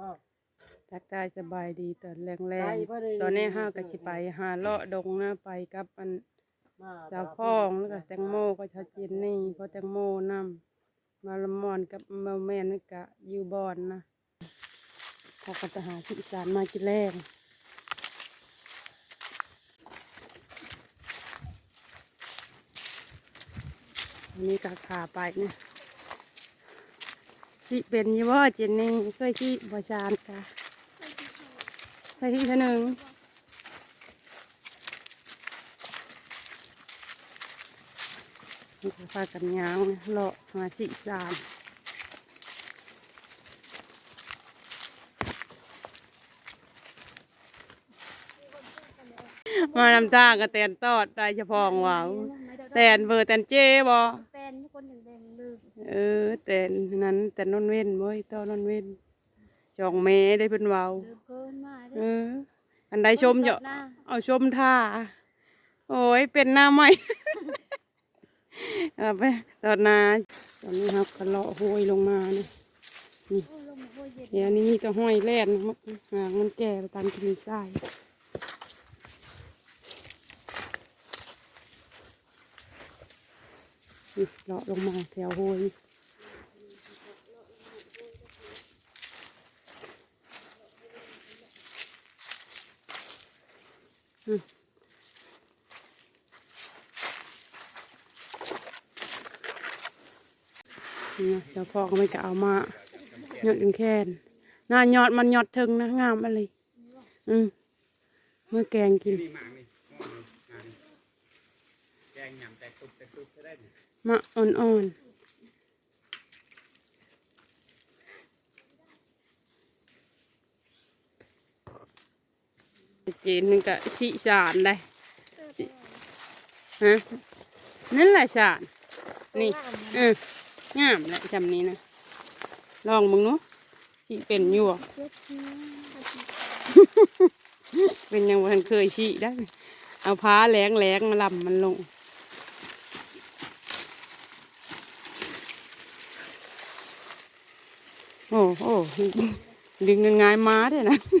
บ่ทักทายสบายดีตอนแรงไปบ่ได้ๆตอนนี้ห้าก็สิไป หาเลาะดงนะไปกับอันมาสาวพ่องแล้วก็แตงโมก็ชาเจนนี่เพราะแตงโมนำมาละมอนกับมาแม่นกะอยู่บอนนะเขาก็จะหาสิสารมากินแรงอันนี้ก็ขาไปเนี่ย สิเป็นยี่ว่าเจนนี่เคยสิบชานกะเคยสิเท่านึงนี่ก็พากันยางเลาะมาสิสามมาลำตางก็แตนตอดได้เฉพาะหวาวแตนเบอร์แตนเจ้บ่แเออ แตนนั้นแตนนนเว้นบ่ยต้อนนเว้นจองเมได้เป็นเวาวลืมเกินมาเอออันใดชมเยอะหน้าเอาชมท่า โอ้ยเป็นหน้าใหม่ เอาไปตอนนาตอนนี้ครับก็เลาะโหยลงมาเนี่ยโอ้ยลงมาโอ้ยเย็นเดี๋ยวนี้มีก็ห้อยแล่นมันหางมันแก่ไปตามกินทรายนี่เลาะลงมาแถวโหยอืมนี่ เดี๋ยวพ่อก็ไม่กะเอามาหยอดถึงแค่นหน้าหยอดมันหยอดถึงนะงามอะไรอืมเมื่อแกงกินนี่หมางนี่หม้อนี่อ่านี่แกงหยำแตกตุบแตกตุบจะได้นี่มะอ่อนๆ เจนนึงก็สีสารได้สิฮะนั่นแหละสารนี่เอองามแหละจำนี้นะลองมึงเนาะสิเป็นอยู่อะเจ็ดชิ้นเป็นยังวันเคยฉีได้ เอาผ้าแหลงแหลงมาลำมันลงโอ้โหดึงเงินงายม้าด้วยนะอืม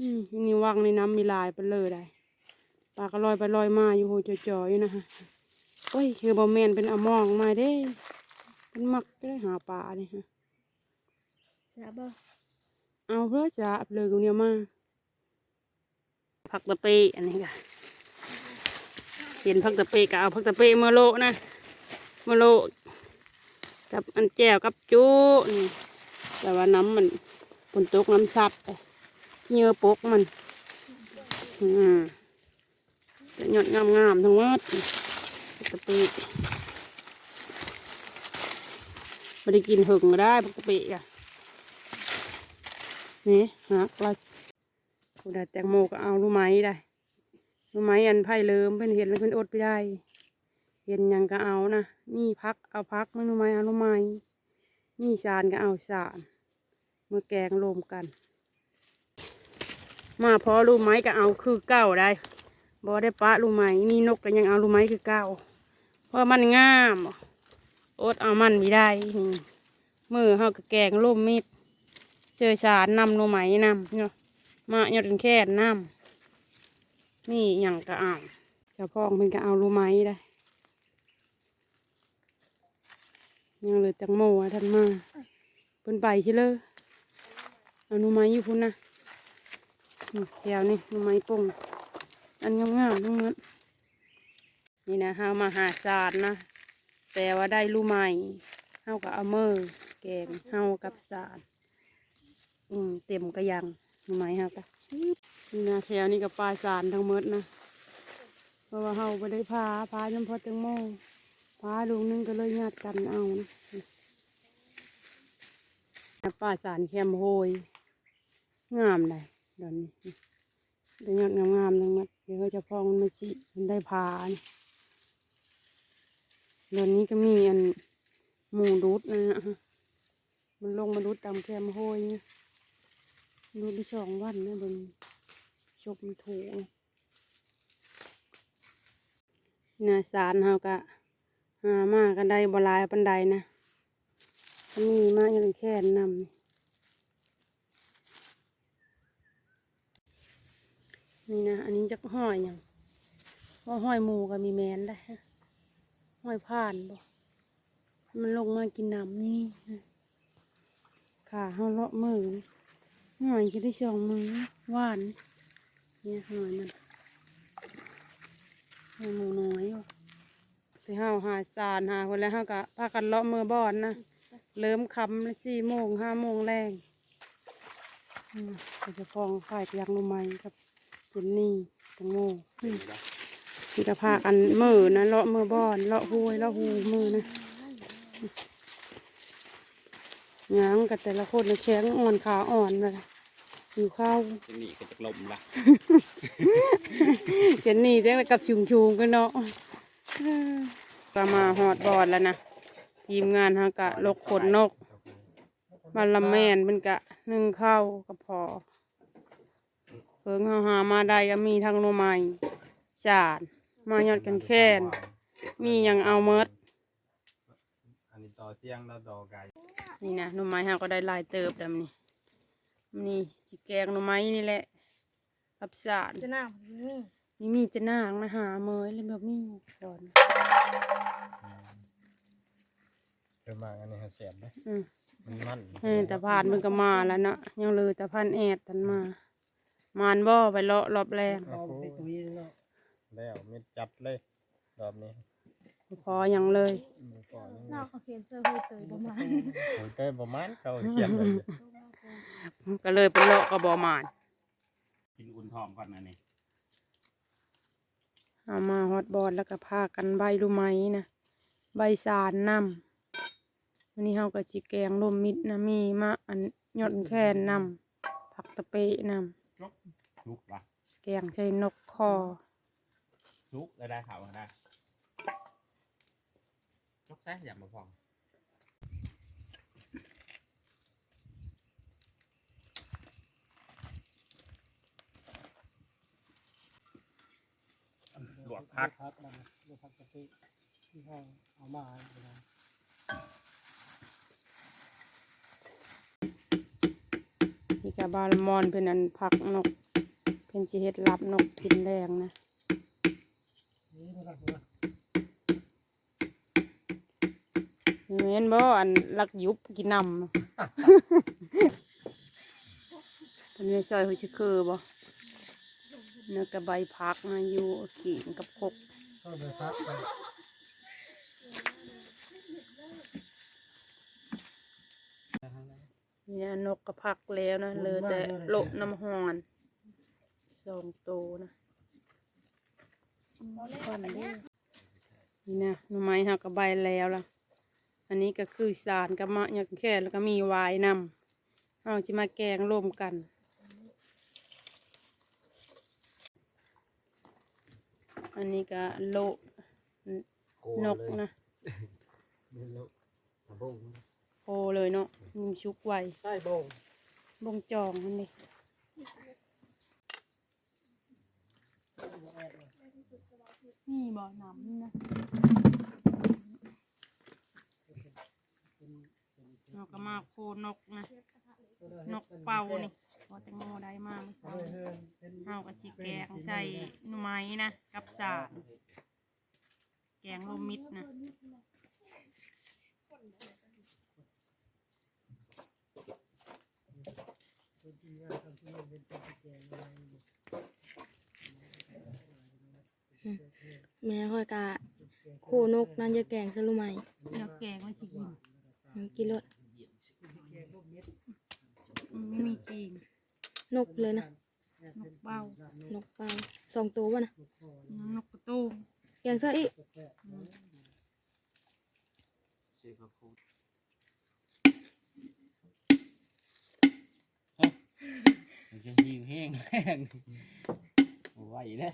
อืมอันนี่วางในน้ำมีลายไปเลยได้ปลาก็ลอยไปลอยมาอยู่โหจ่อยๆอยู่นะฮะโอ้ยคือบอแมนเป็นเอามองมาเด้เป็นมักก็ได้หาปลาเนี่ยฮะสาบอเอาเพื่อจะเอาเลยกูเนี่ยมาผักตะเปอันนี้ค่ะเห็นผักตะเปก็เอาผักตะเปเมื่อโลนะเมื่อโลกับอันแจ่วกับจูนี่แต่ว่าน้ำมันฝนตกน้ำซับไป เงือปกมัน อืมจะหยดงามๆทั้งหมดกตะเปไม่ได้กินหึงก็ได้ผักะเปอะนี่หักว่ากูได้แตงโมก็เอารู้ไหมได้รู้ไหมอันไผ่เลิมเป็นเห็นแล้วเป็นอดไปได้ เห็นยังก็เอานะมีพักเอาพักไม่รู้ไหมเอารู้ไหมมีสารก็เอาสารเมื่อแกงรวมกัน มาพอรูไหมก็เอาคือเก้าได้บอได้ปะรูไหมมีนกก็ยังเอารูไหมคือเก้าเพราะมันงามอดเอามันไม่ได้นี่มือเขาก็แกงร่มมิดเจอสารนำโนไหมนำเนาะมาหยดกันแค่นำนี่อย่างก็เอาเจ้าพ่องเพิ่นก็เอารูไหมได้ยังเหลือจังโมอะท่านมาเพิ่นไปใช่เลยเอาหนูไม้อยู่พุ่นนะ นี่แถวนี่หนูไม้ป่งอันงามๆทั้งนั้นนี่นะเฮามาหาสารนะ แต่ว่าได้รู้ไหมเฮากับเอามือแกงเฮากับสารอืมเต็มกระยังรู้ไหมครับนี่นะแถวนี้กับปลาสารทั้งหมดนะเพราะว่าเฮาไปได้พาพาจำพอแตงโมพาลูกนึงก็เลยญาติกันเอานะป่าสารแคมโฮยงามเลย ดี๋ยวนี้ดี๋ยอดงามๆทั้งหมดเดี๋ยวจะพองมันมาสิมันได้พานี่ดี๋ยวนี้ก็มีอันหมูดูดนะฮะมันลงมาดูดตามแคมโฮยเนี่ยดูที่ช่องวันนะบนชมมันถูนะสารเฮากะหามากันได้บลายปันใดนะมีมาอย่างแค่นำ นี่นะ อันนี้จะห้อยอย่างว่าห้อยหมูก็มีแมนได้ห้อยผ่านบ่มันลงมากินน้ำนี่ขาเฮาเลาะมือห้อยจะได้ช่องมือหวาน เนี่ยห้อยมันห้อยหมูน้อยว่ะไปเฮาหาจานหาคนแล้วเฮาก็พากันเลาะมือบอนนะเริ่มคำสี่โมงห้าโมงแรงอืมจะฟองฝ่ายยางลมไม้กับ เจนนี่ตังโมอืมที่จะพากันมือนะเลาะมือบอนเลาะห้วยเลาะหูมือนะหยังกับแต่ละคนนะแข็งอ่อนขาอ่อนเลยอยู่ข้าวจะหนีก็จะลมละเจนนี่เด็กกับชุงชุงๆกันเนาะเออก็มาหอดบอดแล้วนะทีมงานฮะกะลกขนนกมันละแม่นมันกะนึ่งข้าวก็พอ เพิ่งเฮาหามาได้ก็มีทั้งโนไม้จานมายอดกันแค่นมีหยังเอาเมดอันนี้ต่อเสียงแล้วต่อไก่นี่นะโนไม้เฮาก็ได้หลายเติบดำนี่นี่สิแกงโนไม้นี่แหละรับสารจะหน้านี่นี่มีจะนางนะหาเมยเลยแบบนี้ดอนเพิ่มมาอันนี้เสียบไหมอืมมันมันเออแต่ผ่านมันก็มาแล้วเนาะยังเลยแต่พันแอดทันมา มานบ่ไปเลาะรอบแรกโอ้โหแล้วมิดจัดเลยรอบนี้พอยังเลยมือก่อนหน้าเขาเขียนเสื้อหูเตยประมาณโอ้ยเต้ประมาณเขาเขียนเลยก็เลยเป็นเลาะกระบอมานกินอุ่นทอมก่อนนะนี่เอามาฮอตบอลแล้วก็พากันใบลูไม้นะใบสารนำวันนี้เฮาก็จิแกงลมมิดนะมีมะอันยอดแค่นนำผักตะเปะน ลุกปะแกงใช้นกคอลุกแล้ได้ข่าวได้ยกได้อย่างมาฟองหลวกพักพักมันลูกพักกะปิที่เขาเอามาเอามา กะบาลมอนเป็นอันผักนก เป็นสิเฮ็ดรับนกกินแดงนะนี่มันก็คือว่าเห็นบ่อันลักยุบกินนำเป็นไงซอยหัวชิคือบ่เนื้อกระใบพักนะอยู่ขีนกับคกก็ไปพัก ไปนี่นะนกกระพักแล้วนะเหลยแต่โละน้ำหอนสองตัวนะนี่นะหน่อไม้หักกระใบแล้วล่ะ อันนี้ก็คือสารกับมะยางแค่แล้วก็มีวายนำเอาจะมาแกงร่วมกันอันนี้ก็โละนกนะโอเลยเนาะมึงชุกไว้ใช่บงบงจองมันนี่นี่บ่อน้ำนี่นะเราก็มาโคนกนะ นกเป่านี่พอแตงโมได้มากเมื่อเช้าเฮาก็สิแกงใส่หน่อไม้นะ กับสาดแกงลมมิดนะ แม่ค่อยกะโคนกนั่นจะแกงสลุไหมเดี๋ยวแกงไว้สิกินกินรสมันไม่มีกินนกเลยนะ นกเบ้านกเปลาสองตัววะนะ นกกระตู้แกงซะอีกจะ หิวแห้งแห้งไหวนะ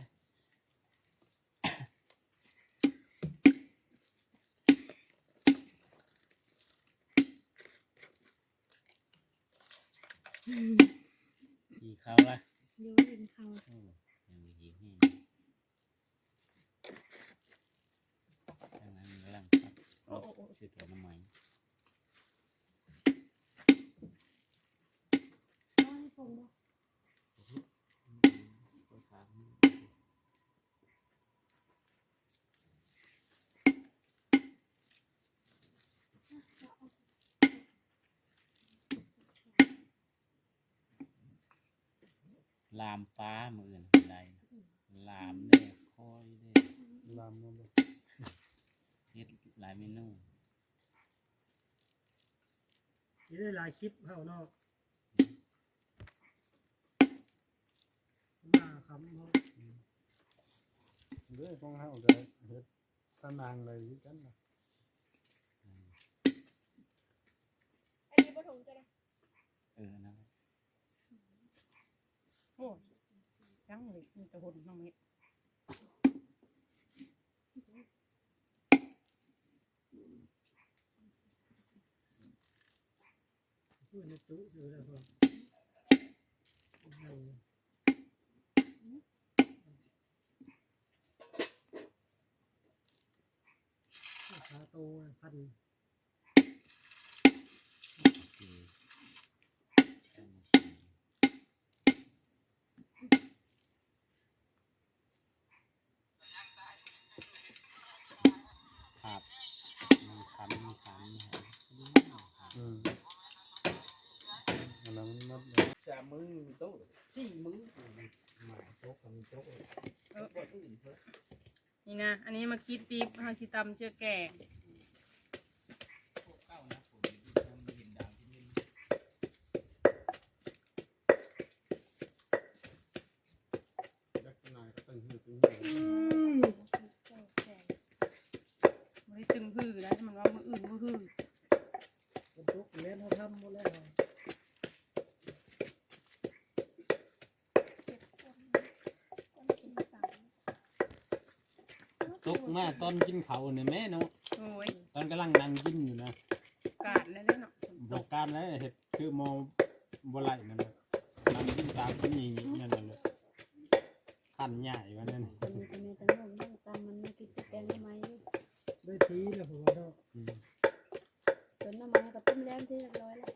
อีเขาละ โยนกินเขา โอ้ยังมีหิวแห้งดังนั้นกำลังพักรถชื่อตัวน้ำมัน เอาให้ผมบอก ลามป้ามืออื่นเป็นไรลามเด้อคอยเด้อลามมาบ่เฮ็ดหลายเมนูสิได้หลายคลิปเฮาเนาะมาคำเนาะเด้อของเฮาก็เฮ็ดตานางเลยคือกันนะอันนี้ปฐมจะได้เออนะโอ้จังเลยมันจะหดน้องเม็ดพูดในตู้อยู่แล้วก็เอาขาโตพัน คือครับมันคันมันคัน อืมอันนั้นมันมัดเลย สามมือโต๊ะสี่มือ หมาโต๊ะกับมีโต๊ะเลย นะ อันนี้มาคิดตีบฮาชิตำเชื่อแก่ เก้านะผมเห็นดาวที่นี่ ลักษณะก็ตึงหืดตึงหืด ไม่ได้ตึงพือแล้วมันว่ามืออื่นมือหือ มันโต๊ะเล่นเขาทำหมดแล้ว ตก มาตอนกินเขาเนี่ยแม่เนาะโอ้ยตอนกำลังนั่งกินอยู่นะกาดแล้วได้เนาะฝนบตอกกการแล้วเห็ดคือโมบไหลนั่นแหละนั่งกินตามกินอย่างนี้นั่นแหละขันใหญ่วันนั้น คนนี้คนนี้ตั้งนมตั้งตามมันไม่กินจะแกงทำไม ได้ทีแล้วผมว่าเนาะ อืม จนน้ำมันกับต้มแล้มที่เรียบร้อยแล้ว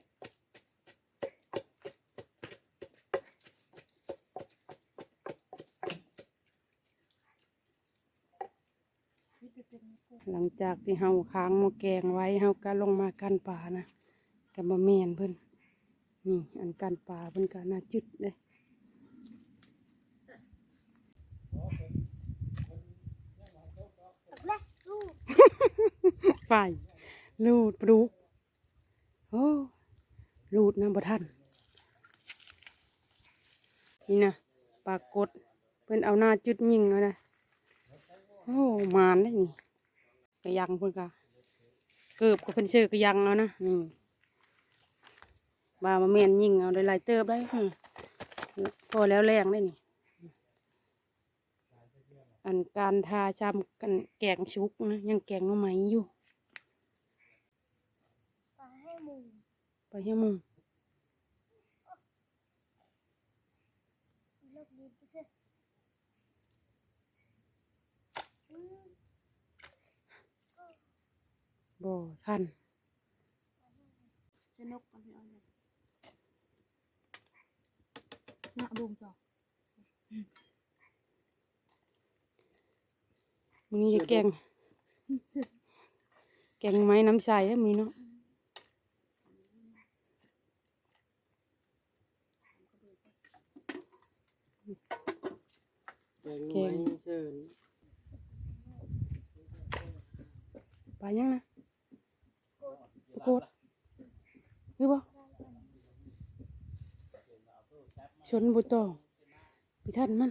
หลังจา กที่เฮาค้างหมาแกงไว้เฮาก็ลงมากันป่านะกับบะเมียนเพิ่นนี่อันกันป่าเพิ่นก็น่าจุดเลยไปลูดปลุกโอ้ลูดน้ำบ่ทันนี่นะปรากฏเพิ่นเอาหน้าจุดยิงเอานะโอ้มานได้นี่ กระยังเพิ่นก็เกือบก็เพิ่นเชื่อกระยังเอานะนี่ว่ามาเมียนยิงเอาได้หลายเติบได้พอแล้วแรงได้นี่ อันการทาจำกันแกงชุกนะยังแกงน่อไม้อยู่ปลาให้หมูไปให้มึง เลิกดีไปเถอะ บ่ทันจะนกมันเอาเลยหน้าบุงจอกมึงนี่จะแกง แกงไม้น้ำใสอะมีเนาะแกงไม้ เชิญไปยังนะโกดคือบ่ชนบุตรพิทันมัน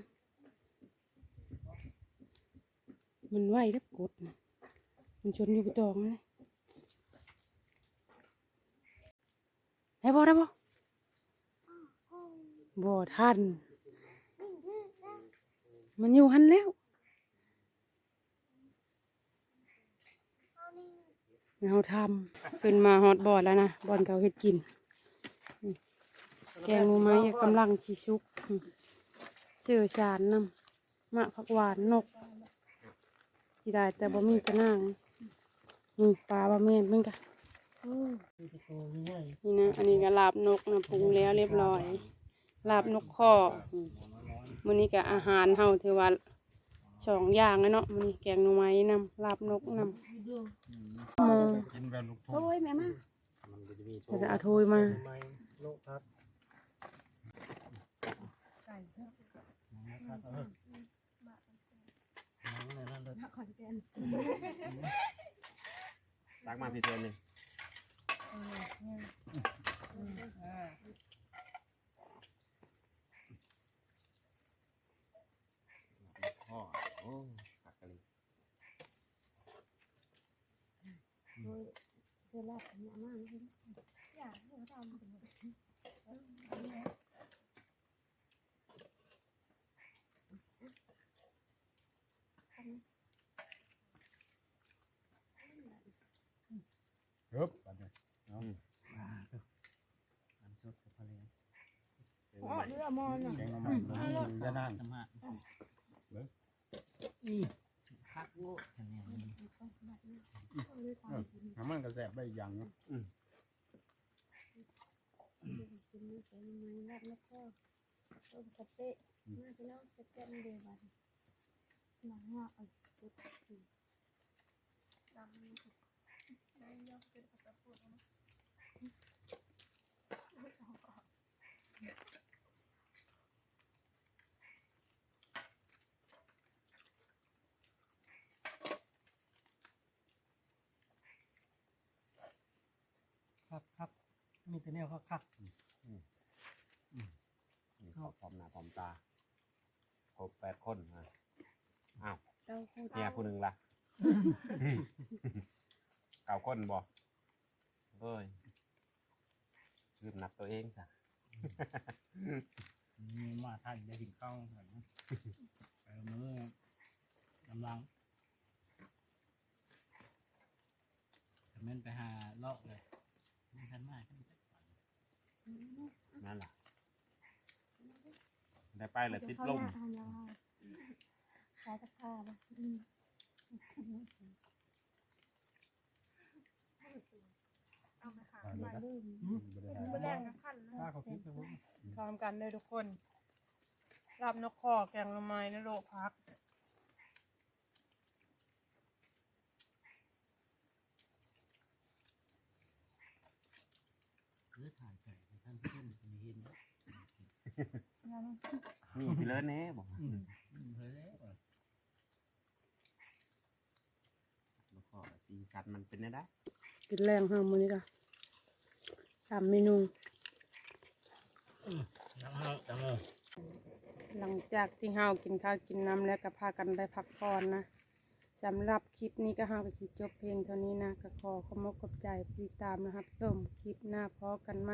มันไหวแล้วกดนะมันชนอยู่บุตรเลยได้บ่ได้บ่บ่ทัน มันอยู่หันแล้ว เราทำขึ้นมาฮอตบอดแล้วนะบอลเขาเฮ็ดกินนี่แกงหมูไม้กำลังชิชุกเชื่อชานน้ำมะผักหวานนกที่ได้แต่บ่มีกระนางนี่ปลาบะเมนเพิ่งกะนี่นะอันนี้ก็ลาบนกนะปรุงแล้วเรียบร้อย ลาบนกข้อมมื้อนี้ก็อาหารเฮาถือว่าสองอย่างเลยเนาะมื้อนี้แกงหน่อไม้นำลาบนกนำ มองกินแบบลูกทุ่งโอ้ยแม่มามันก็จะมีจะจะเอาโทยมาไม้โลพัดตักมาพี่เทือนหนึ่งพ่อโอ้ผักกะหรี่ ครับอันนี้น้ำซุปกับทะเลอ๋อเรือมอนอะแกงหน่อไม้มันจะนั่งน้ำมันพักโว้ทะเลน้ำมันก็แสบได้อีกอย่างเนาะครับ ครับมีแต่แนวครับครับนี่เขาพร้อมหน้าพร้อมตาครบแปดคนมาอ้าวเนี่ยผู้หนึ่งล่ะเก้าคนบ่เฮ้ยลืมนับตัวเองจ้ะมีมาท่านได้กินข้าวเหมือนเออมือกำลังแต่แม่นไปหาเลาะเลย ไม่ทันมากกันนั่นล่ะได้ไปเลยติดลมขายตะกร้าเลยอ่าเดี๋ยวนะบ่ได้หาถ้าเขาคิดนะผมพร้อมกันเลยทุกคนลาบนกข้อแกงหน่อไม้นะโลพัก หรือ ถ่ายใส่ท่านเพื่อนมีเห็นนี่พี่เลิศเน่บอกอืมเฮ้ยแล้วก็สีสันมันเป็นได้กินแรงห้ามื้อนี้ก็สามเมนูยังเอายังเอาหลังจากที่เฮากินข้าวกินน้ำแล้วก็พากันไปพักผ่อนนะ สำหรับคลิปนี้ก็เฮาก็สิจบเพลงเท่านี้นะก็ขอขอบคุณขอบใจติดตามนะครับส้มคลิปหน้าพอกันไหม